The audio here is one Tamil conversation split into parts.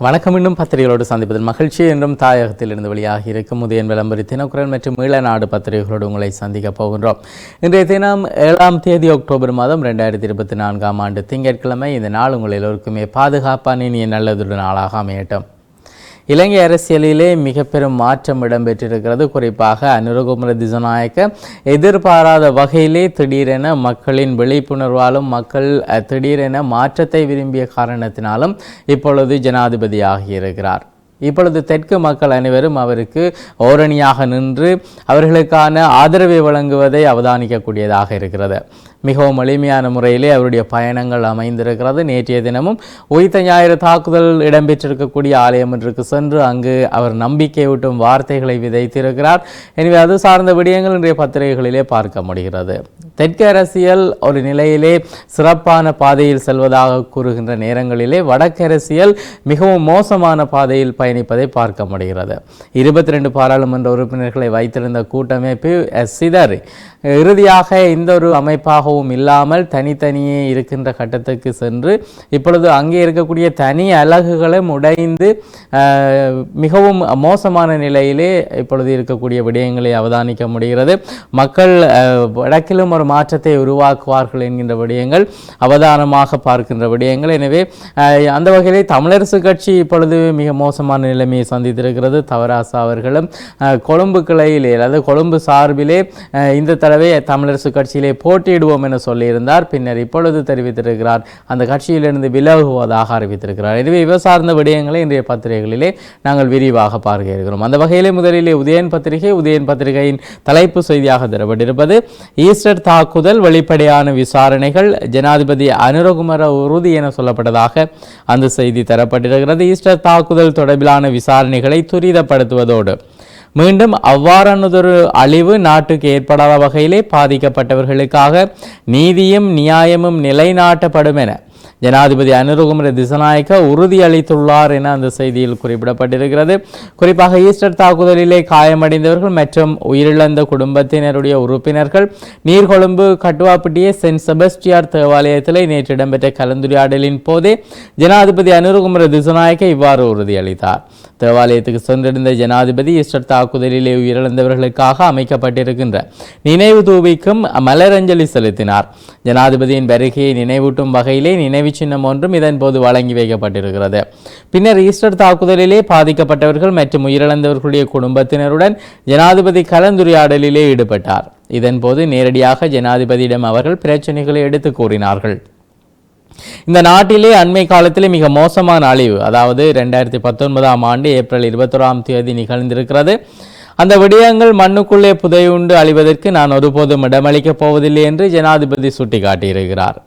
வணக்கம். இன்னும் பத்திரிகைகளோடு சந்திப்பதில் மகிழ்ச்சி. என்றும் தாயகத்தில் இருந்து வெளியாகி இருக்கும் உதயன் விளம்பரி தினக்குரல் மற்றும் ஈழநாடு பத்திரிகைகளோடு உங்களை சந்திக்கப் போகின்றோம். இன்றைய தினம் ஏழாம் தேதி அக்டோபர் மாதம் ரெண்டாயிரத்தி இருபத்தி நான்காம் ஆண்டு திங்கட்கிழமை. இந்த நாள் உங்கள் எல்லோருக்குமே பாதுகாப்பான இனிய நல்லதொரு நாளாக அமையட்டும். இலங்கை அரசியலிலே மிக பெரும் மாற்றம் இடம்பெற்றிருக்கிறது. குறிப்பாக அனுரகுமர திசநாயக்க எதிர்பாராத வகையிலே திடீரென மக்களின் விழிப்புணர்வாலும் மக்கள் அஹ், திடீரென மாற்றத்தை விரும்பிய காரணத்தினாலும் இப்பொழுது ஜனாதிபதியாகியிருக்கிறார் இப்பொழுது தெற்கு மக்கள் அனைவரும் அவருக்கு ஓரணியாக நின்று அவர்களுக்கான ஆதரவை வழங்குவதை அவதானிக்கக்கூடியதாக இருக்கிறது. மிகவும் எளிமையான முறையிலே அவருடைய பயணங்கள் அமைந்திருக்கிறது. நேற்றைய தினமும் உயிர்த்த ஞாயிறு தாக்குதல் இடம்பெற்றிருக்கக்கூடிய ஆலயம் ஒன்றுக்கு சென்று அங்கு அவர் நம்பிக்கையூட்டும் வார்த்தைகளை விதைத்திருக்கிறார். எனவே அது சார்ந்த விடயங்கள் இன்றைய பத்திரிகைகளிலே பார்க்க முடிகிறது. தெற்கு அரசியல் ஒரு நிலையிலே சிறப்பான பாதையில் செல்வதாக கூறுகின்ற நேரங்களிலே வடக்கு அரசியல் மிகவும் மோசமான பாதையில் பயணிப்பதை பார்க்க முடிகிறது. இருபத்தி ரெண்டு பாராளுமன்ற உறுப்பினர்களை வைத்திருந்த கூட்டமைப்பு அஹ், சிதறி இறுதியாக எந்த ஒரு அமைப்பாகவும் இல்லாமல் தனித்தனியே இருக்கின்ற கட்டத்துக்கு சென்று இப்பொழுது அங்கே இருக்கக்கூடிய தனி அலகுகளும் உடைந்து மிகவும் மோசமான நிலையிலே இப்பொழுது இருக்கக்கூடிய விடயங்களை அவதானிக்க முடிகிறது. மக்கள் வடக்கிலும் ஒரு மாற்றத்தை உருவாக்குவார்கள் என்கின்ற விடயங்கள் அவதானமாக பார்க்கின்ற விடயங்கள். எனவே அந்த வகையிலே தமிழரசு கட்சி இப்பொழுது மிக மோசமான நிலைமையை சந்தித்திருக்கிறது. தவராசா அவர்களும் கொழும்பு கிளையிலே அதாவது கொழும்பு சார்பிலே இந்த தடவை தமிழரசு கட்சியிலே போட்டியிடுவோம் என சொல்லியிருந்தார். பின்னர் இப்பொழுது தெரிவித்திருக்கிறார் அந்த கட்சியிலிருந்து விலகுவதாக அறிவித்திருக்கிறார். எனவே இவர் சார்ந்த விடயங்களை இன்றைய பத்திரிகைகளிலே நாங்கள் விரிவாக பார்க்க இருக்கிறோம். அந்த வகையிலே முதலிலே உதயன் பத்திரிகை உதயன் பத்திரிகையின் தலைப்பு செய்தியாக தரப்பட்டிருப்பது ஈஸ்டர் தா தாக்குதல் வெளிப்படையான விசாரணைகள் ஜனாதிபதி அனுரகுமர உறுதி என சொல்லப்பட்டதாக அந்த செய்தி தரப்பட்டிருக்கிறது. ஈஸ்டர் தாக்குதல் தொடர்பிலான விசாரணைகளை துரிதப்படுத்துவதோடு மீண்டும் அவ்வாறானதொரு அழிவு நாட்டுக்கு ஏற்படாத வகையிலே பாதிக்கப்பட்டவர்களுக்காக நீதியும் நியாயமும் நிலைநாட்டப்படும் என ஜனாதிபதி அனுரகுமர திசநாயக்க உறுதியளித்துள்ளார் என அந்த செய்தியில் குறிப்பிடப்பட்டிருக்கிறது. குறிப்பாக ஈஸ்டர் தாக்குதலிலே காயமடைந்தவர்கள் மற்றும் உயிரிழந்த குடும்பத்தினருடைய உறுப்பினர்கள் நீர்கொழும்பு கட்டுவாப்பட்டிய சென்ட் செபஸ்டியார் தேவாலயத்தில் நேற்று இடம்பெற்ற கலந்துரையாடலின் போதே ஜனாதிபதி அனுரகுமர திசநாயக்க இவ்வாறு உறுதியளித்தார். தேவாலயத்துக்கு சென்றிருந்த ஜனாதிபதி ஈஸ்டர் தாக்குதலிலே உயிரிழந்தவர்களுக்காக அமைக்கப்பட்டிருக்கின்ற நினைவு தூவிக்கும் மலரஞ்சலி செலுத்தினார். ஜனாதிபதியின் வருகையை நினைவூட்டும் வகையிலே நினைவு சின்னம் ஒன்றும் இதன் போது வழங்கி வைக்கப்பட்டிருக்கிறது. பின்னர் ஈஸ்டர் தாக்குதலிலே பாதிக்கப்பட்டவர்கள் மற்றும் உயிரிழந்தவர்களுடைய குடும்பத்தினருடன் ஜனாதிபதி கலந்துரையாடலிலே ஈடுபட்டார். இதன்போது நேரடியாக ஜனாதிபதியிடம் அவர்கள் பிரச்சனைகளை எடுத்து கூறினார்கள். இந்த நாட்டிலே அண்மை காலத்திலே மிக மோசமான அழிவு அதாவது ரெண்டாயிரத்தி பத்தொன்பதாம் ஆண்டு ஏப்ரல் இருபத்தொராம் தேதி நிகழ்ந்திருக்கிறது. அந்த விடயங்கள் மண்ணுக்குள்ளே புதையுண்டு அழிவதற்கு நான் ஒருபோதும் இடமளிக்கப் போவதில்லை என்று ஜனாதிபதி சுட்டிக்காட்டியிருக்கிறார்.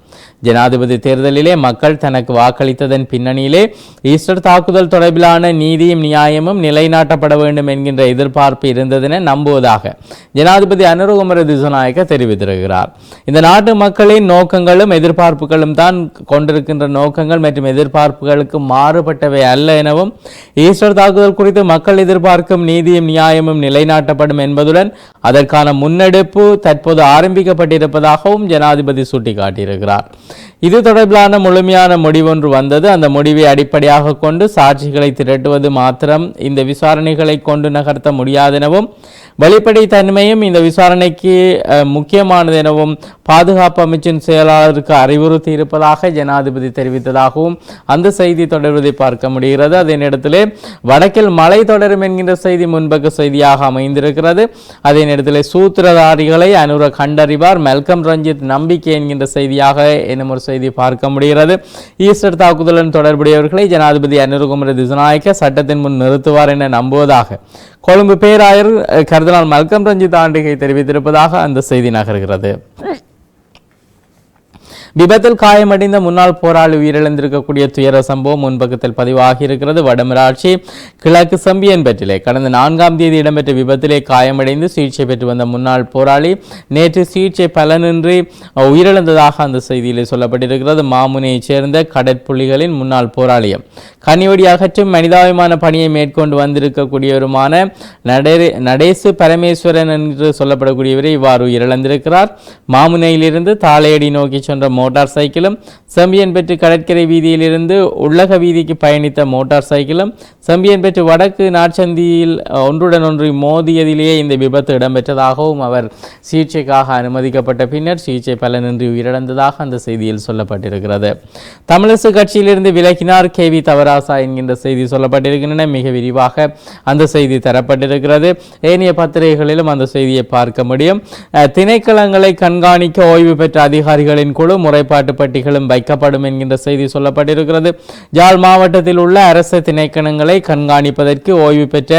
ஜனாதிபதி தேர்தலிலே மக்கள் தனக்கு வாக்களித்ததன் பின்னணியிலே ஈஸ்டர் தாக்குதல் தொடர்பிலான நீதியும் நியாயமும் நிலைநாட்டப்பட வேண்டும் என்கின்ற எதிர்பார்ப்பு இருந்ததென நம்புவதாக ஜனாதிபதி அனுரகுமர திசுநாயக்க தெரிவித்திருக்கிறார். இந்த நாட்டு மக்களின் நோக்கங்களும் எதிர்பார்ப்புகளும் தான் கொண்டிருக்கின்ற நோக்கங்கள் மற்றும் எதிர்பார்ப்புகளுக்கு மாறுபட்டவை அல்ல எனவும் ஈஸ்டர் தாக்குதல் குறித்து மக்கள் எதிர்பார்க்கும் நீதியும் நியாயமும் நிலைநாட்டப்படும் என்பதுடன் அதற்கான முன்னெடுப்பு தற்போது ஆரம்பிக்கப்பட்டிருப்பதாகவும் ஜனாதிபதி சுட்டிக்காட்டியிருக்கிறார். இது தொடர்பிலான முழுமையான முடிவொன்று வந்தது. அந்த முடிவை அடிப்படையாக கொண்டு சாட்சிகளை திரட்டுவது மாத்திரம் இந்த விசாரணைகளை கொண்டு நகர்த்த முடியாதெனவும் வெளிப்படை தன்மையும் இந்த விசாரணைக்கு முக்கியமானது எனவும் பாதுகாப்பு அமைச்சின் செயலாளருக்கு அறிவுறுத்தி இருப்பதாக ஜனாதிபதி தெரிவித்ததாகவும் அந்த செய்தி தொடர்வதை பார்க்க முடிகிறது. அதே நேரத்தில் வடக்கில் மழை தொடரும் என்கின்ற செய்தி முன்பக்க செய்தியாக அமைந்திருக்கிறது. அதே நேரத்தில் சூத்திரதாரிகளை அனுர கண்டறிவார். மெல்கம் ரஞ்சித் நம்பிக்கை என்கின்ற செய்தியாக என்னும் ஒரு செய்தி பார்க்க முடிகிறது. ஈஸ்டர் தாக்குதலுடன் தொடர்புடையவர்களை ஜனாதிபதி அனுரகுமர திசுநாயக்க சட்டத்தின் முன் நிறுத்துவார் என நம்புவதாக கொழும்பு பேராயர் கர்தலால் மல்கம் ரஞ்சித் ஆண்டிகை தெரிவித்திருப்பதாக அந்த செய்தி நகர்கிறது. விபத்தில் காயமடைந்த முன்னாள் போராளி உயிரிழந்திருக்கக்கூடிய துயர சம்பவம் முன்பக்கத்தில் பதிவாகியிருக்கிறது. வடமராட்சி கிழக்கு சம்பியன்பற்றிலே கடந்த நான்காம் தேதி இடம்பெற்ற விபத்திலே காயமடைந்து சிகிச்சை பெற்று வந்த முன்னாள் போராளி நேற்று சிகிச்சை பலனின்றி உயிரிழந்ததாக அந்த செய்தியிலே சொல்லப்பட்டிருக்கிறது. மாமுனையைச் சேர்ந்த கடற்புள்ளிகளின் முன்னாள் போராளியம் கனிவடி அகற்றும் மனிதாபிமான பணியை மேற்கொண்டு வந்திருக்கக்கூடியவருமான நடே நடேசு பரமேஸ்வரன் என்று சொல்லப்படக்கூடியவரை இவ்வாறு உயிரிழந்திருக்கிறார். மாமுனையிலிருந்து தாளையடி நோக்கி சென்ற மோட்டார் சைக்கிளும் செம்பியன்பெற்று கடற்கரை வீதியிலிருந்து உள்ளக வீதிக்கு பயணித்த மோட்டார் சைக்கிளும் செம்பியன்பெற்று வடக்கு நாட்சந்தியில் ஒன்றுடன் ஒன்று மோதியதிலேயே இந்த விபத்து இடம்பெற்றதாகவும் அவர் சிகிச்சைக்காக அனுமதிக்கப்பட்ட பின்னர் சிகிச்சை பலனின்றி உயிரிழந்ததாக அந்த செய்தியில் சொல்லப்பட்டிருக்கிறது. தமிழிசு கட்சியிலிருந்து விலகினார் கே வி தவராசா என்கின்ற செய்தி சொல்லப்பட்டிருக்கின்றன. மிக விரிவாக அந்த செய்தி தரப்பட்டிருக்கிறது. ஏனைய பத்திரிகைகளிலும் அந்த செய்தியை பார்க்க முடியும். திணைக்களங்களை கண்காணிக்க ஓய்வு பெற்ற அதிகாரிகளின் குழு முறைப்பாட்டு பட்டிகளும் வைக்கப்படும் என்கின்ற செய்தி சொல்லப்பட்டிருக்கிறது. யாழ் மாவட்டத்தில் உள்ள அரசு திணைக்கணங்களை கண்காணிப்பதற்கு ஓய்வு பெற்ற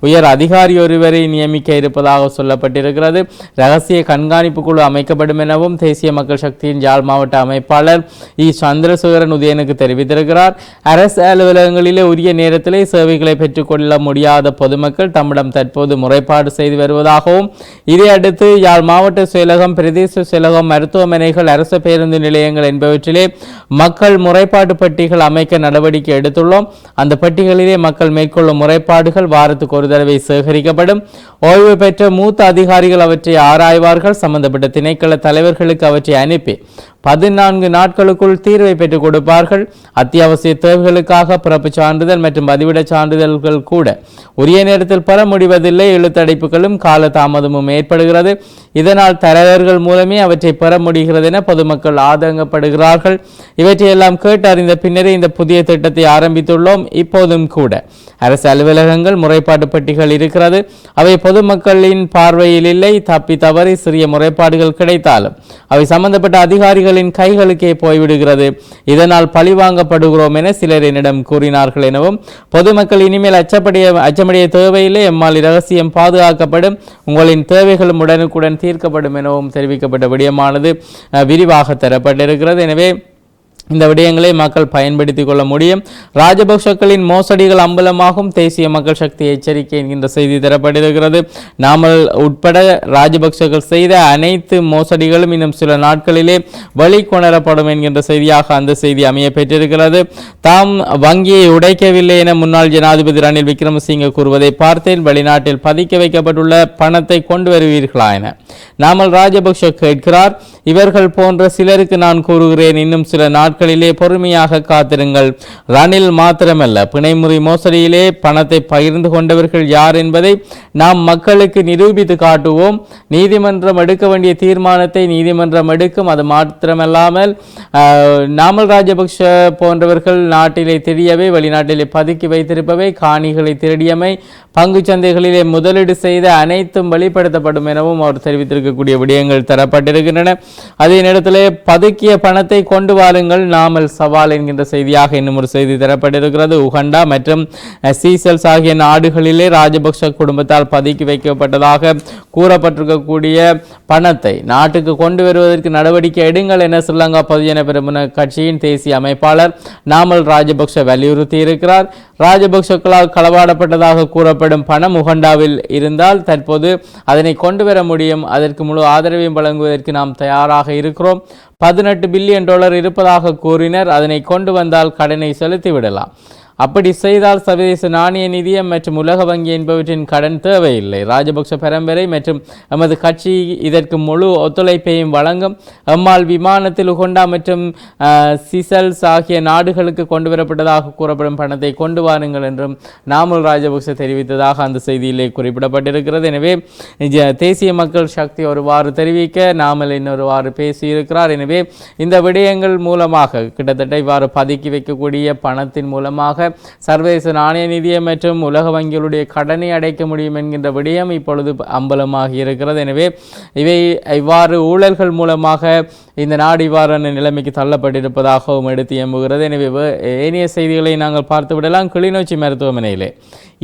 உயர் அதிகாரி ஒருவரை நியமிக்க இருப்பதாக சொல்லப்பட்டிருக்கிறது. ரகசிய கண்காணிப்பு குழு அமைக்கப்படும் எனவும் தேசிய மக்கள் சக்தியின் ஜாழ் மாவட்ட அமைப்பாளர் இ. சந்திரசேகரன் உதயனுக்கு தெரிவித்திருக்கிறார். அரசு அலுவலகங்களிலே உரிய நேரத்திலே சேவைகளை பெற்றுக்கொள்ள முடியாத பொதுமக்கள் தம்மிடம் தற்போது முறைப்பாடு செய்து வருவதாகவும் இதையடுத்து யாழ் மாவட்ட செயலகம் பிரதேச செயலகம் மருத்துவமனைகள் அரசு பேருந்து நிலையங்கள் என்பவற்றிலே மக்கள் முறைப்பாடு பட்டிகள் அமைக்க நடவடிக்கை எடுத்துள்ளோம். அந்த பட்டிகளிலே மக்கள் மேற்கொள்ளும் முறைப்பாடுகள் வாரத்துக்கு ஒரு தடவை சேகரிக்கப்படும். ஓய்வு பெற்ற மூத்த அதிகாரிகள் அவற்றை ஆராய்வார்கள். சம்பந்தப்பட்ட திணைக்கள தலைவர்களுக்கு அவற்றை அனுப்பி பதினான்கு நாட்களுக்குள் தீர்வை பெற்றுக் கொடுப்பார்கள். அத்தியாவசிய தேவைகளுக்காக பிறப்பு சான்றிதழ் மற்றும் பதிவிடச் சான்றிதழ்கள் கூட உரிய நேரத்தில் பெற முடிவதில்லை. எழுத்தடைப்புகளும் கால தாமதமும் ஏற்படுகிறது. இதனால் தரகர்கள் மூலமே அவற்றை பெற முடிகிறது என பொதுமக்கள் ஆதங்கப்படுகிறார்கள். இவற்றையெல்லாம் கேட்டு அறிந்த பின்னரே இந்த புதிய திட்டத்தை ஆரம்பித்துள்ளோம். இப்போதும் கூட அரசு அலுவலகங்கள் முறைப்பாட்டு பெட்டிகள் இருக்கிறது. அவை பொதுமக்களின் பார்வையில் இல்லை. தப்பி தவறி சிறிய முறைப்பாடுகள் கிடைத்தாலும் அவை சம்பந்தப்பட்ட அதிகாரிகளின் கைகளுக்கே போய்விடுகிறது. இதனால் பழிவாங்கப்படுகிறோம் என சிலர் என்னிடம் கூறினார்கள் எனவும் பொதுமக்கள் இனிமேல் அச்சப்படைய அச்சமடைய தேவையில்லை. எம்மால் இரகசியம் பாதுகாக்கப்படும். உங்களின் தேவைகளும் உடனுக்குடன் தீர்க்கப்படும் எனவும் தெரிவிக்கப்பட்ட விடயமானது விரிவாக தர தரப்பட்டிருக்கிறது எனவே இந்த விடயங்களை மக்கள் பயன்படுத்திக் கொள்ள முடியும். ராஜபக்ஷக்களின் மோசடிகள் அம்பலமாகும். தேசிய மக்கள் சக்தி எச்சரிக்கை என்கின்ற செய்தி தரப்பட்டிருக்கிறது. நாமல் உட்பட ராஜபக்ஷர்கள் செய்த அனைத்து மோசடிகளும் இன்னும் சில நாட்களிலே வெளிக்கொணரப்படும் என்கின்ற செய்தியாக அந்த செய்தி அமைய பெற்றிருக்கிறது தாம் வங்கியை உடைக்கவில்லை என முன்னாள் ஜனாதிபதி ரணில் விக்ரமசிங்க கூறுவதை பார்த்தேன். வெளிநாட்டில் பதிக்க வைக்கப்பட்டுள்ள பணத்தை கொண்டு வருவீர்களா என. நாமல் ராஜபக்ஷ கேட்கிறார். இவர்கள் போன்ற சிலருக்கு நான் கூறுகிறேன். இன்னும் சில நாட்களிலே பொறுமையாக காத்திருங்கள். ரணில் மாத்திரமல்ல பிணைமுறை மோசடியிலே பணத்தை பகிர்ந்து கொண்டவர்கள் யார் என்பதை நாம் மக்களுக்கு நிரூபித்து காட்டுவோம். நீதிமன்றம் எடுக்க வேண்டிய தீர்மானத்தை நீதிமன்றம் எடுக்கும். அது மாத்திரமல்லாமல் நாமல் ராஜபக்ஷ போன்றவர்கள் நாட்டிலே தெரியவே வெளிநாட்டிலே பதுக்கி வைத்திருப்பவை காணிகளை திருடியமை பங்கு சந்தைகளிலே முதலீடு செய்த அனைத்தும் வெளிப்படுத்தப்படும் எனவும் அவர் தெரிவித்திருக்கக்கூடிய விடயங்கள் தரப்பட்டிருக்கின்றன. அதே நேரத்தில் பதுக்கிய பணத்தை கொண்டு வாருங்கள். நாமல் சவால் என்கின்ற செய்தியாக இன்னும் ஒரு செய்தி தரப்பட்டிருக்கிறது. உகண்டா மற்றும் சீசல்ஸ் ஆகிய நாடுகளிலே ராஜபக்ஷ குடும்பத்தால் பதுக்கி வைக்கப்பட்டதாக கூறப்பட்டிருக்கக்கூடிய பணத்தை நாட்டுக்கு கொண்டு வருவதற்கு நடவடிக்கை எடுங்கள் என ஸ்ரீலங்கா பொதுஜன பெருமன கட்சியின் தேசிய அமைப்பாளர் நாமல் ராஜபக்ஷ வலியுறுத்தி இருக்கிறார் ராஜபக்ஷக்களால் களவாடப்பட்டதாக கூறப்படும் பணம் உகண்டாவில் இருந்தால் தற்போது அதனை கொண்டு வர முடியும். அதற்கு முழு ஆதரவையும் வழங்குவதற்கு நாம் தயாராக இருக்கிறோம். பதினெட்டு பில்லியன் டாலர் இருப்பதாக கூறினர். அதனை கொண்டு வந்தால் கடனை செலுத்தி விடலாம் அப்படி செய்தால் சர்வதேச நாணய நிதியம் மற்றும் உலக வங்கி என்பவற்றின் கடன் தேவையில்லை. ராஜபக்ஷ பரம்பரை மற்றும் எமது கட்சி இதற்கு முழு ஒத்துழைப்பையும் வழங்கும் எம்மால் விமானத்தில் உகொண்டா மற்றும் சிசல்ஸ் ஆகிய நாடுகளுக்கு கொண்டு வரப்பட்டதாக கூறப்படும் பணத்தை கொண்டு வாருங்கள் என்றும் நாமல் ராஜபக்ஷ தெரிவித்ததாக அந்த செய்தியிலே குறிப்பிடப்பட்டிருக்கிறது. எனவே ஜ- தேசிய மக்கள் சக்தி ஒருவாறு தெரிவிக்க நாமல் இன்னொருவாறு பேசியிருக்கிறார். எனவே இந்த விடயங்கள் மூலமாக கிட்டத்தட்ட இவ்வாறு பதுக்கி வைக்கக்கூடிய பணத்தின் மூலமாக சர்வதேச நாணய நிதியம் மற்றும் உலக வங்கிகளுடைய கடனை அடைக்க முடியும் என்கின்ற விடயம் இப்பொழுது அம்பலமாகி இருக்கிறது. எனவே இவை இவ்வாறு ஊழல்கள் மூலமாக இந்த நாடு இவ்வாறான நிலைமைக்கு தள்ளப்பட்டிருப்பதாகவும் எடுத்து எம்புகிறது. எனவே ஏனைய செய்திகளை நாங்கள் பார்த்து விடலாம். கிளிநொச்சி மருத்துவமனையிலே.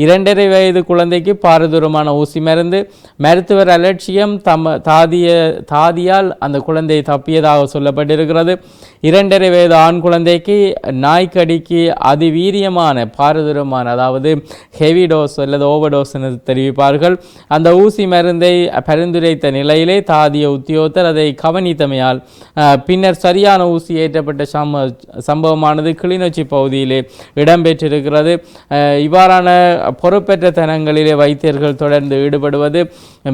இரண்டரை வயது குழந்தைக்கு பாரதூரமான ஊசி மருந்து மருத்துவர் அலட்சியம் தம தாதிய தாதியால் அந்த குழந்தை தப்பியதாக சொல்லப்பட்டிருக்கிறது. இரண்டரை வயது ஆண் குழந்தைக்கு நாய்க்கடிக்கு அதிவீரியம் அதிகமான பாரதூரமான அதாவது ஹெவி டோஸ் அல்லது ஓவர் டோஸ் என தெரிவிப்பார்கள். அந்த ஊசி மருந்தை பரிந்துரைத்த நிலையிலே தாதிய உத்தியோகத்தர் அதை கவனித்தமையால் பின்னர் சரியான ஊசி ஏற்றப்பட்ட சம சம்பவமானது கிளிநொச்சி பகுதியிலே இடம்பெற்றிருக்கிறது. இவ்வாறான பொறுப்பற்ற தனங்களிலே வைத்தியர்கள் தொடர்ந்து ஈடுபடுவது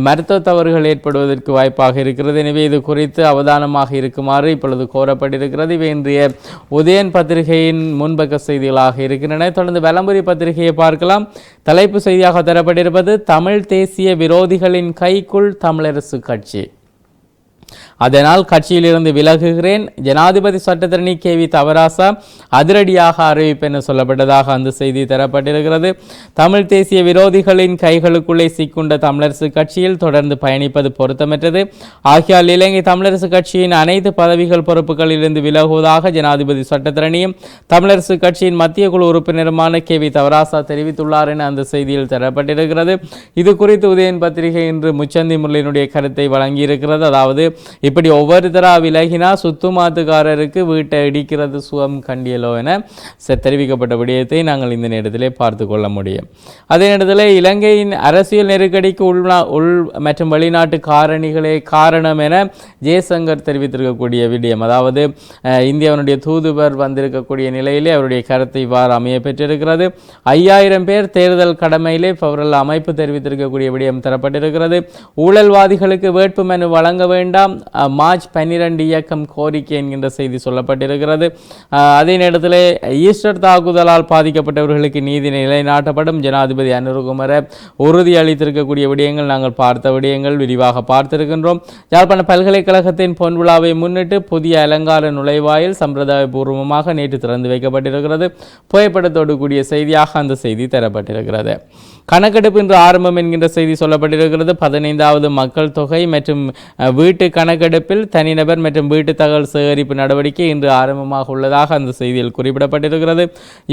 மருத்துவ தவறுகள் ஏற்படுவதற்கு வாய்ப்பாக இருக்கிறது. எனவே இது குறித்து அவதானமாக இருக்குமாறு இப்பொழுது கோரப்பட்டிருக்கிறது. இவை இன்றைய உதயன் பத்திரிகையின் முன்பக்க செய்திகளாக இருக்கின்றன. தொடர்ந்து விளம்பரி பத்திரிகையை பார்க்கலாம். தலைப்பு செய்தியாக தரப்பட்டிருப்பது தமிழ் தேசிய விரோதிகளின் கைக்குள் தமிழரசு கட்சி. அதனால் கட்சியிலிருந்து விலகுகிறேன். ஜனாதிபதி சட்டத்தரணி கே வி தவராசா அதிரடியாக அறிவிப்பு என சொல்லப்பட்டதாக அந்த செய்தி தரப்பட்டிருக்கிறது. தமிழ் தேசிய விரோதிகளின் கைகளுக்குள்ளே சிக்குண்ட தமிழரசு கட்சியில் தொடர்ந்து பயணிப்பது பொருத்தமற்றது. ஆகியால் இலங்கை தமிழரசு கட்சியின் அனைத்து பதவிகள் பொறுப்புகளிலிருந்து விலகுவதாக ஜனாதிபதி சட்டத்தரணியும் தமிழரசு கட்சியின் மத்திய குழு உறுப்பினருமான கே வி தவராசா தெரிவித்துள்ளார் என அந்த செய்தியில் தரப்பட்டிருக்கிறது. இது குறித்து உதயன் பத்திரிகை இன்று முச்சந்தி முரளியினுடைய கருத்தை வழங்கியிருக்கிறது. அதாவது இப்படி ஒவ்வொருத்தரா விலகினா சுத்துமாத்துக்காரருக்கு வீட்டை இடிக்கிறது சுகம் கண்டியலோ என தெரிவிக்கப்பட்ட விடயத்தை நாங்கள் இந்த நேரத்திலே பார்த்து கொள்ள முடியும். அதே நேரத்தில் இலங்கையின் அரசியல் நெருக்கடிக்கு உள்நா உள் மற்றும் வெளிநாட்டு காரணிகளே காரணம் என ஜெயசங்கர் தெரிவித்திருக்கக்கூடிய விடயம். அதாவது இந்தியாவினுடைய தூதுவர் வந்திருக்கக்கூடிய நிலையிலே அவருடைய கருத்தை இவ்வாறு அமைய பெற்றிருக்கிறது. ஐயாயிரம் பேர் தேர்தல் கடமையிலே அவர்கள் அமைப்பு தெரிவித்திருக்கக்கூடிய விடயம் தரப்பட்டிருக்கிறது. ஊழல்வாதிகளுக்கு வேட்பு மனு வழங்க வேண்டாம். மார்ச் பன்னிரண்டு இயக்கம் கோரிக்கை என்கின்ற செய்தி சொல்லப்பட்டிருக்கிறது. அதே நேரத்தில் ஈஸ்டர் தாக்குதலால் பாதிக்கப்பட்டவர்களுக்கு நீதி நிலைநாட்டப்படும். ஜனாதிபதி அனுருகுமர உறுதி அளித்திருக்கக்கூடிய விடயங்கள் நாங்கள் பார்த்த விடயங்கள் விரிவாக பார்த்திருக்கின்றோம். யாழ்ப்பாண பல்கலைக்கழகத்தின் பொன் விழாவை முன்னிட்டு புதிய அலங்கார நுழைவாயில் சம்பிரதாயபூர்வமாக நேற்று திறந்து வைக்கப்பட்டிருக்கிறது. புகைப்படத்தோடு கூடிய செய்தியாக அந்த செய்தி தரப்பட்டிருக்கிறது. கணக்கெடுப்பு இன்று ஆரம்பம் என்கின்ற செய்தி சொல்லப்பட்டிருக்கிறது. பதினைந்தாவது மக்கள் தொகை மற்றும் வீட்டு கணக்கெடுப்பில் தனிநபர் மற்றும் வீட்டு தகவல் சேகரிப்பு நடவடிக்கை இன்று ஆரம்பமாக உள்ளதாக அந்த செய்தியில் குறிப்பிடப்பட்டிருக்கிறது.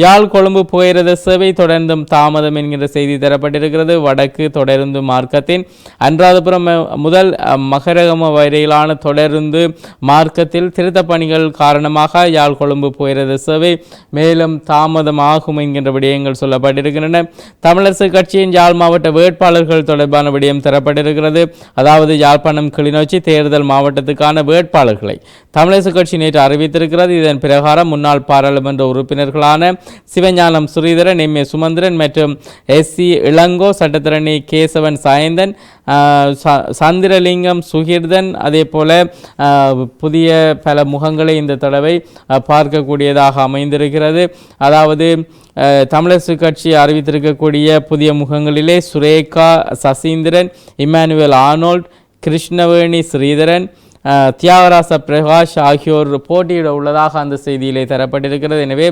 யாழ் கொழும்பு புகையிரத சேவை தொடர்ந்தும் தாமதம் என்கின்ற செய்தி தரப்பட்டிருக்கிறது. வடக்கு தொடருந்து மார்க்கத்தின் அன்றாதபுரம் முதல் மகரகம வரையிலான தொடருந்து மார்க்கத்தில் திருத்தப் பணிகள் காரணமாக யாழ் கொழும்பு புகையிரத சேவை மேலும் தாமதமாகும் என்கின்ற விடயங்கள் சொல்லப்பட்டிருக்கின்றன. தமிழரசு கட்சியின் யாழ் மாவட்ட வேட்பாளர்கள் தொடர்பான விடயம் தரப்பட்டிருக்கிறது. அதாவது யாழ்ப்பாணம் கிளிநொச்சி தேர்தல் மாவட்டத்துக்கான வேட்பாளர்களை தமிழரசு கட்சி நேற்று அறிவித்திருக்கிறது. இதன் பிரகாரம் முன்னாள் பாராளுமன்ற உறுப்பினர்களான சிவஞானம் ஸ்ரீதரன் எம் ஏ சுமந்திரன் மற்றும் எஸ் சி இளங்கோ சட்டத்திரணி கேசவன் சாயந்தன் சந்திரலிங்கம் சுகிர்தன் அதே போல புதிய பல முகங்களை இந்த தடவை பார்க்கக்கூடியதாக அமைந்திருக்கிறது. அதாவது தமிழரசு கட்சி அறிவித்திருக்கக்கூடிய புதிய முகங்களிலே சுரேகா சசீந்திரன் இம்மானுவேல் ஆனோல்ட் കൃഷ്ണവേണി ശ്രീധരൻ தியாகராச பிரகாஷ் ஆகியோர் போட்டியிட உள்ளதாக அந்த செய்தியிலே தரப்பட்டிருக்கிறது. எனவே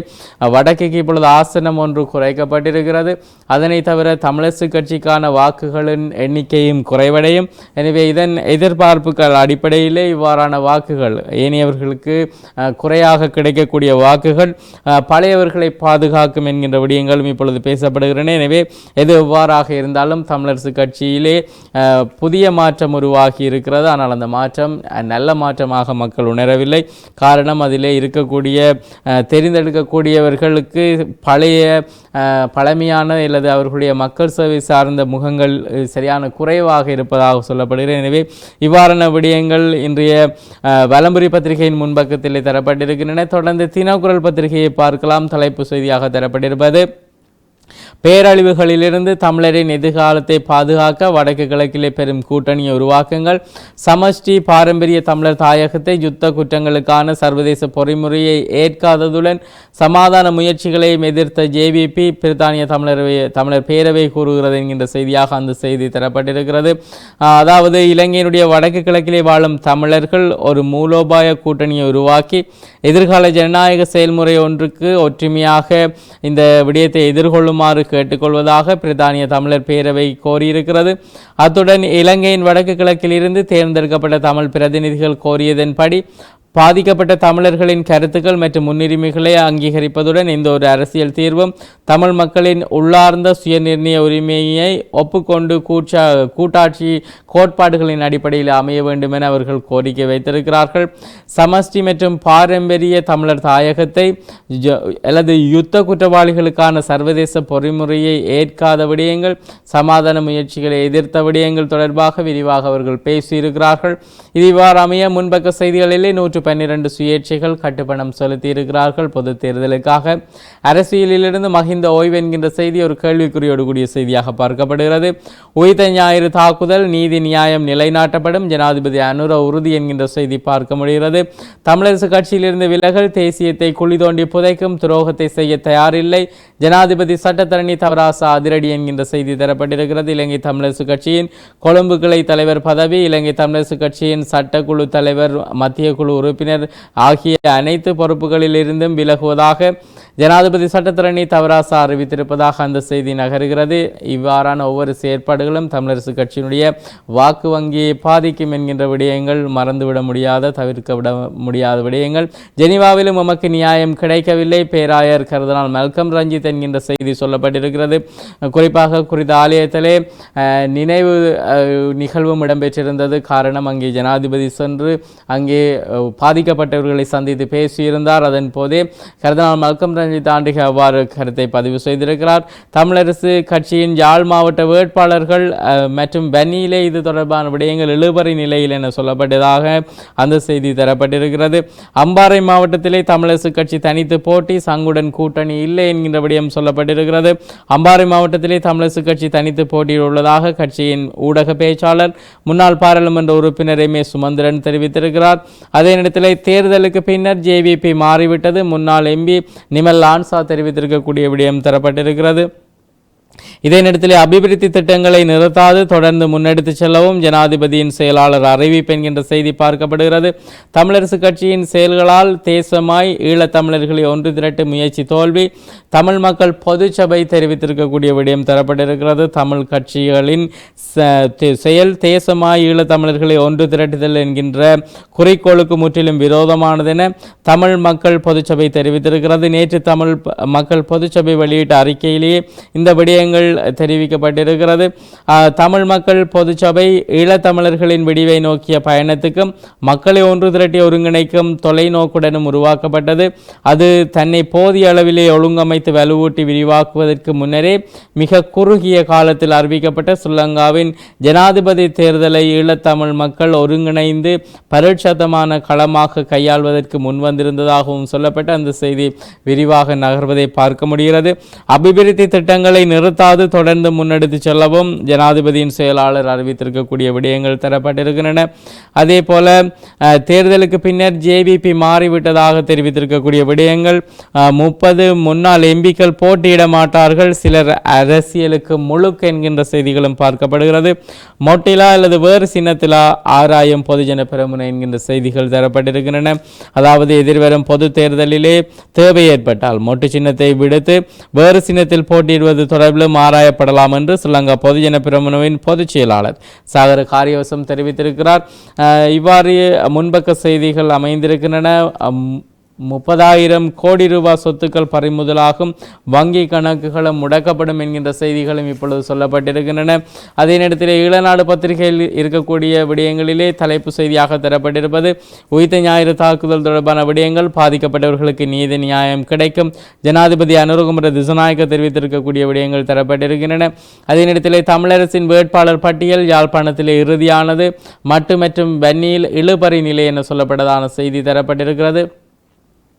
வடக்குக்கு இப்பொழுது ஆசனம் ஒன்று குறைக்கப்பட்டிருக்கிறது. அதனை தவிர தமிழரசு கட்சிக்கான வாக்குகளின் எண்ணிக்கையும் குறைவடையும். எனவே இதன் எதிர்பார்ப்புகள் அடிப்படையிலே இவ்வாறான வாக்குகள் ஏனையவர்களுக்கு குறையாக கிடைக்கக்கூடிய வாக்குகள் பழையவர்களை பாதுகாக்கும் என்கின்ற விடயங்களும் இப்பொழுது பேசப்படுகின்றன. எனவே எது எவ்வாறாக இருந்தாலும் தமிழரசு கட்சியிலே புதிய மாற்றம் உருவாகி இருக்கிறது. ஆனால் அந்த மாற்றம் நல்ல மாற்றமாக மக்கள் உணரவில்லை. காரணம் அதிலே இருக்கக்கூடிய தெரிந்தெடுக்கக்கூடியவர்களுக்கு பழைய பழமையான அல்லது அவர்களுடைய மக்கள் சேவை சார்ந்த முகங்கள் சரியான குறைவாக இருப்பதாக சொல்லப்படுகிறது. எனவே இவ்வாறான விடயங்கள் இன்றைய வலம்புரி பத்திரிகையின் முன்பக்கத்திலே தரப்பட்டிருக்கின்றன. தொடர்ந்து தினக்குரல் பத்திரிகையை பார்க்கலாம். தலைப்பு செய்தியாக தரப்பட்டிருப்பது பேரழிவுகளிலிருந்து தமிழரின் எதிர்காலத்தை பாதுகாக்க வடக்கு கிழக்கிலே பெரும் கூட்டணியை உருவாக்குங்கள். சமஷ்டி பாரம்பரிய தமிழர் தாயகத்தை யுத்த குற்றங்களுக்கான சர்வதேச பொறிமுறையை ஏற்காததுடன் சமாதான முயற்சிகளையும் எதிர்த்த ஜேவிபி பிரித்தானிய தமிழரவை தமிழர் பேரவை கூறுகிறது என்கின்ற செய்தியாக அந்த செய்தி தரப்பட்டிருக்கிறது. அதாவது இலங்கையினுடைய வடக்கு கிழக்கிலே வாழும் தமிழர்கள் ஒரு மூலோபாய கூட்டணியை உருவாக்கி எதிர்கால ஜனநாயக செயல்முறை ஒன்றுக்கு ஒற்றுமையாக இந்த விடயத்தை எதிர்கொள்ளுமாறு கேட்டுக்கொள்வதாக பிரித்தானிய தமிழர் பேரவை கோரியிருக்கிறது. அத்துடன் இலங்கையின் வடக்கு கிழக்கிலிருந்து தேர்ந்தெடுக்கப்பட்ட தமிழ் பிரதிநிதிகள் கோரியதன்படி பாதிக்கப்பட்ட தமிழர்களின் கருத்துக்கள் மற்றும் முன்னுரிமைகளை அங்கீகரிப்பதுடன் இந்த ஒரு அரசியல் தீர்வும் தமிழ் மக்களின் உள்ளார்ந்த சுயநிர்ணய உரிமையை ஒப்புக்கொண்டு கூச்சா கூட்டாட்சி கோட்பாடுகளின் அடிப்படையில் அமைய வேண்டும் என அவர்கள் கோரிக்கை வைத்திருக்கிறார்கள். சமஷ்டி மற்றும் பாரம்பரிய தமிழர் தாயகத்தை ஜ- அல்லது யுத்த குற்றவாளிகளுக்கான சர்வதேச பொறிமுறையை ஏற்காத விடயங்கள் சமாதான முயற்சிகளை எதிர்த்த விடயங்கள் தொடர்பாக விரிவாக அவர்கள் பேசியிருக்கிறார்கள். இது இவ்வாறு அமைய முன்பக்க செய்திகளிலே நூற்று பன்னிரண்டு சுயேட்சைகள் கட்டுப்பணம் செலுத்தியிருக்கிறார்கள். பொது தேர்தலுக்காக அரசியலிலிருந்து மகிந்த ஓய்வு என்கின்ற செய்தி ஒரு கேள்விக்குறியோடு கூடிய செய்தியாக பார்க்கப்படுகிறது. உயிர்த்த ஞாயிறு தாக்குதல் நீதி நியாயம் நிலைநாட்டப்படும். ஜனாதிபதி அனுர உறுதி என்கின்ற செய்தி பார்க்க முடிகிறது. தமிழரசு கட்சியிலிருந்து விலகல் தேசியத்தை குழி தோண்டி புதைக்கும் துரோகத்தை செய்ய தயாரில்லை. ஜனாதிபதி சட்டத்தரணி தவராசா அதிரடி என்கின்ற செய்தி தரப்பட்டிருக்கிறது. இலங்கை தமிழரசு கட்சியின் கொழும்பு கிளை தலைவர் பதவி இலங்கை தமிழரசு கட்சியின் சட்டக்குழு தலைவர் மத்திய குழு உறுப்பினர் ஆகிய அனைத்து பொறுப்புகளிலிருந்தும் விலகுவதாக ஜனாதிபதி சட்டத்திரணி தவராசா அறிவித்திருப்பதாக அந்த செய்தி நகருகிறது. இவ்வாறான ஒவ்வொரு செயற்பாடுகளும் தமிழரசு கட்சியினுடைய வாக்கு வங்கியை பாதிக்கும் என்கின்ற விடயங்கள் மறந்துவிட முடியாத தவிர்க்க விட முடியாத விடயங்கள். ஜெனிவாவிலும் உமக்கு நியாயம் கிடைக்கவில்லை. பேராயர் கருதனால் மல்கம் ரஞ்சித் என்கின்ற செய்தி சொல்லப்பட்டிருக்கிறது. குறிப்பாக குறித்த ஆலயத்திலே நினைவு நிகழ்வும் இடம்பெற்றிருந்தது. காரணம் அங்கே ஜனாதிபதி சென்று அங்கே பாதிக்கப்பட்டவர்களை சந்தித்து பேசியிருந்தார். அதன் போதே கருதனால் மல்கம் ரஞ்சித் ஆண்டிக அவ்வாறு கருத்தை பதிவு செய்திருக்கிறார். தமிழரசு கட்சியின் யாழ் மாவட்ட வேட்பாளர்கள் மற்றும் பனியிலே இது தொடர்பான விடயங்கள் இழுபறி நிலையில் என சொல்லப்பட்டதாக அந்த செய்தி தரப்பட்டிருக்கிறது. அம்பாறை மாவட்டத்திலே தமிழரசு கட்சி தனித்து போட்டி சங்குடன் கூட்டணி இல்லை என்கின்ற விடயம் சொல்லப்பட்டிருக்கிறது. அம்பாறை மாவட்டத்திலே தமிழரசு கட்சி தனித்து போட்டியில் உள்ளதாக கட்சியின் ஊடக பேச்சாளர் முன்னாள் பாராளுமன்ற உறுப்பினர் எம். ஏ. சுமந்திரன் தெரிவித்திருக்கிறார். அதே நேரத்தில் தேர்தலுக்கு பின்னர் ஜேவிபி மாறிவிட்டது. முன்னாள் எம்பி நிமல் லான்சா தெரிவித்திருக்கக்கூடிய விடயம் தரப்பட்டிருக்கிறது. இதே நேரத்தில் அபிவிருத்தி திட்டங்களை நிறுத்தாது. தொடர்ந்து முன்னெடுத்து செல்லவும் ஜனாதிபதியின் செயலாளர் அறிவிப்பு என்கின்ற செய்தி பார்க்கப்படுகிறது. தமிழரசு கட்சியின் செயல்களால் தேசமாய் ஈழத்தமிழர்களை ஒன்று திரட்டு முயற்சி தோல்வி தமிழ் மக்கள் பொதுச்சபை தெரிவித்திருக்கக்கூடிய விடயம் தரப்பட்டிருக்கிறது. தமிழ் கட்சிகளின் செயல் தேசமாய் ஈழத்தமிழர்களை ஒன்று திரட்டுதல் என்கின்ற குறிக்கோளுக்கு முற்றிலும் விரோதமானதென தமிழ் மக்கள் பொதுச்சபை தெரிவித்திருக்கிறது. நேற்று தமிழ் மக்கள் பொதுச்சபை வெளியிட்ட அறிக்கையிலேயே இந்த விடயங்கள் தெரிவிக்கப்பட்டிருக்கிறது. தமிழ் மக்கள் பொதுச்சபை ஈழத்தமிழர்களின் விடிவை நோக்கிய பயணத்துக்கும் மக்களை ஒன்று திரட்டி ஒருங்கிணைக்கும் தொலைநோக்குடனும் உருவாக்கப்பட்டது. அது தன்னை போதிய அளவிலே ஒழுங்கமைத்து வலுவூட்டி விரிவாக்குவதற்கு முன்னரே மிக குறுகிய காலத்தில் அறிவிக்கப்பட்ட ஸ்ரீலங்காவின் ஜனாதிபதி தேர்தலை ஈழத்தமிழ் மக்கள் ஒருங்கிணைந்து பரிட்சத்தமான களமாக கையாள்வதற்கு முன்வந்திருந்ததாகவும் சொல்லப்பட்ட அந்த செய்தி விரிவாக நகர்வதை பார்க்க முடிகிறது. அபிவிருத்தி திட்டங்களை நிறுத்த நிறுத்தாது தொடர்ந்து முன்னெடுத்து செல்லவும் ஜனாதிபதியின் செயலாளர் அறிவித்திருக்கக்கூடிய விடயங்கள் தரப்பட்டிருக்கின்றன. அதே போல தேர்தலுக்கு பின்னர் ஜேவிபி மாறிவிட்டதாக தெரிவித்திருக்கக்கூடிய விடயங்கள் முப்பது முன்னாள் எம்பிக்கள் போட்டியிட மாட்டார்கள் சிலர் அரசியலுக்கு முழுக்க என்கின்ற செய்திகளும் பார்க்கப்படுகிறது. மொட்டிலா அல்லது வேறு சின்னத்திலா ஆராயும் பொதுஜன பெருமுனை என்கின்ற செய்திகள் தரப்பட்டிருக்கின்றன. அதாவது எதிர்வரும் பொது தேர்தலிலே தேவை ஏற்பட்டால் மொட்டு சின்னத்தை விடுத்து வேறு சின்னத்தில் போட்டியிடுவது தொடர்பில் தொடர்பிலும் ஆராயப்படலாம் என்று ஸ்ரீலங்கா பொதுஜன பிரமுனவின் பொதுச் செயலாளர் சாகர காரியவசம் தெரிவித்திருக்கிறார். இவ்வாறு முன்பக்க செய்திகள் அமைந்திருக்கின்றன. முப்பதாயிரம் கோடி ரூபாய் சொத்துக்கள் பறிமுதலாகும். வங்கி கணக்குகளும் முடக்கப்படும் என்கின்ற செய்திகளும் இப்பொழுது சொல்லப்பட்டிருக்கின்றன. அதே நேரத்தில் ஈழநாடு பத்திரிகையில் இருக்கக்கூடிய விடயங்களிலே தலைப்பு செய்தியாக தரப்பட்டிருப்பது உயிர்த்த ஞாயிறு தாக்குதல் தொடர்பான விடயங்கள் பாதிக்கப்பட்டவர்களுக்கு நீதி நியாயம் கிடைக்கும். ஜனாதிபதி அனுரகுமர திசநாயக்க தெரிவித்திருக்கக்கூடிய விடயங்கள் தரப்பட்டிருக்கின்றன. அதே நேரத்தில் தமிழரசின் வேட்பாளர் பட்டியல் யாழ்ப்பாணத்திலே இறுதியானது. மட்டு மற்றும் வன்னியில் இழுபறி நிலை என சொல்லப்பட்டதான செய்தி தரப்பட்டிருக்கிறது.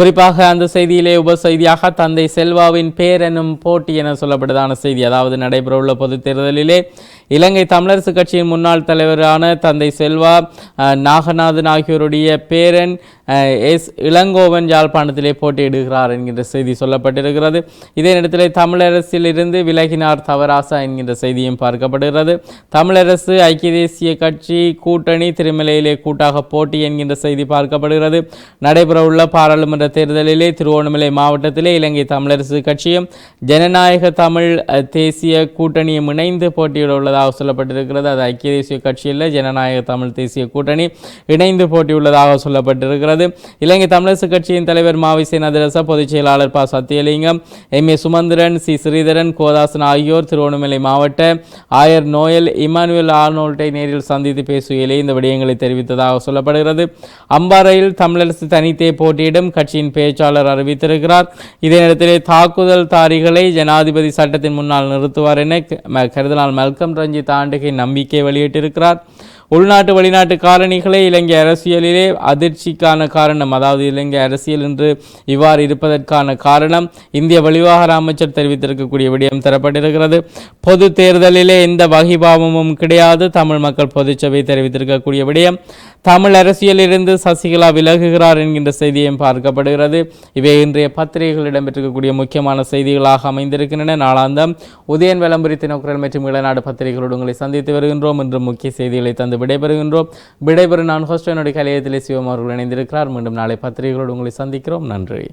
குறிப்பாக அந்த செய்தியிலே உப செய்தியாக தந்தை செல்வாவின் பேர் எனும் போட்டி என சொல்லப்பட்டதான செய்தி. அதாவது நடைபெறவுள்ள பொதுத் தேர்தலிலே இலங்கை தமிழரசு கட்சியின் முன்னாள் தலைவரான தந்தை செல்வா நாகநாதன் ஆகியோருடைய பேரன் எஸ். இளங்கோவன் யாழ்ப்பாணத்திலே போட்டியிடுகிறார் என்கின்ற செய்தி சொல்லப்பட்டிருக்கிறது. இதே நேரத்தில் தமிழரசிலிருந்து விலகினார் தவராசா என்கின்ற செய்தியும் பார்க்கப்படுகிறது. தமிழரசு ஐக்கிய தேசிய கட்சி கூட்டணி திருமலையிலே கூட்டாக போட்டி என்கின்ற செய்தி பார்க்கப்படுகிறது. நடைபெறவுள்ள பாராளுமன்ற தேர்தலிலே திருவோணமலை மாவட்டத்திலே இலங்கை தமிழரசு கட்சியும் ஜனநாயக தமிழ் தேசிய கூட்டணியும் இணைந்து போட்டியிட உள்ளதாக சொல்லப்பட்டிருக்கிறது. அது ஐக்கிய தேசிய கட்சியில் ஜனநாயக தமிழ் தேசிய கூட்டணி இணைந்து போட்டியுள்ளதாக சொல்லப்பட்டிருக்கிறது. இலங்கை தமிழரசு கட்சியின் தலைவர் மாவிசை நதரச பொதுச் செயலாளர் ப. Sathiyalingam M. A. Sumanthiran C. Sritharan Kothasan ஆகியோர் திருவோணமலை மாவட்ட ஆயர் நோயல் இமானுவேல் ஆர்னோல்ட்டை நேரில் சந்தித்து பேசுகையிலே இந்த விடயங்களை தெரிவித்ததாக சொல்லப்படுகிறது. அம்பாறையில் தமிழரசு தனித்தே போட்டியிடும் கட்சியின் பேச்சாளர் அறிவித்திருக்கிறார். இதே நேரத்திலே தாக்குதல் தாரிகளை ஜனாதிபதி சட்டத்தின் முன்னால் நிறுத்துவார் என கருதலால் மல்கம் ரஞ்சித் ஆண்டுகை நம்பிக்கை வெளியிட்டிருக்கிறார். உள்நாட்டு வெளிநாட்டு காரணிகளே இலங்கை அரசியலிலே அதிர்ச்சிக்கான காரணம். அதாவது இலங்கை அரசியல் என்று இவ்வாறு இருப்பதற்கான காரணம் இந்திய வெளிவாகர அமைச்சர் தெரிவித்திருக்கக்கூடிய விடயம் தரப்பட்டிருக்கிறது. பொது தேர்தலிலே எந்த வகிபாவமும் கிடையாது. தமிழ் மக்கள் பொதுச்சபை தெரிவித்திருக்கக்கூடிய விடயம். தமிழ் அரசியலிலிருந்து சசிகலா விலகுகிறார் என்கின்ற செய்தியும் பார்க்கப்படுகிறது. இவை இன்றைய பத்திரிகைகள் இடம்பெற்றிருக்கக்கூடிய முக்கியமான செய்திகளாக அமைந்திருக்கின்றன. நாளாந்தம் உதயன் விளம்பரி தினக்குரல் மற்றும் இளநாடு பத்திரிகைகளோடு உங்களை சந்தித்து வருகின்றோம். என்று முக்கிய செய்திகளை தந்து விடைபெறுகின்றோம். விடைபெறும் நான் ஹோஸ்டனுடைய கலையத்திலே சிவம் அவர்கள் இணைந்திருக்கிறார். மீண்டும் நாளை பத்திரிகைகளோடு உங்களை சந்திக்கிறோம். நன்றி.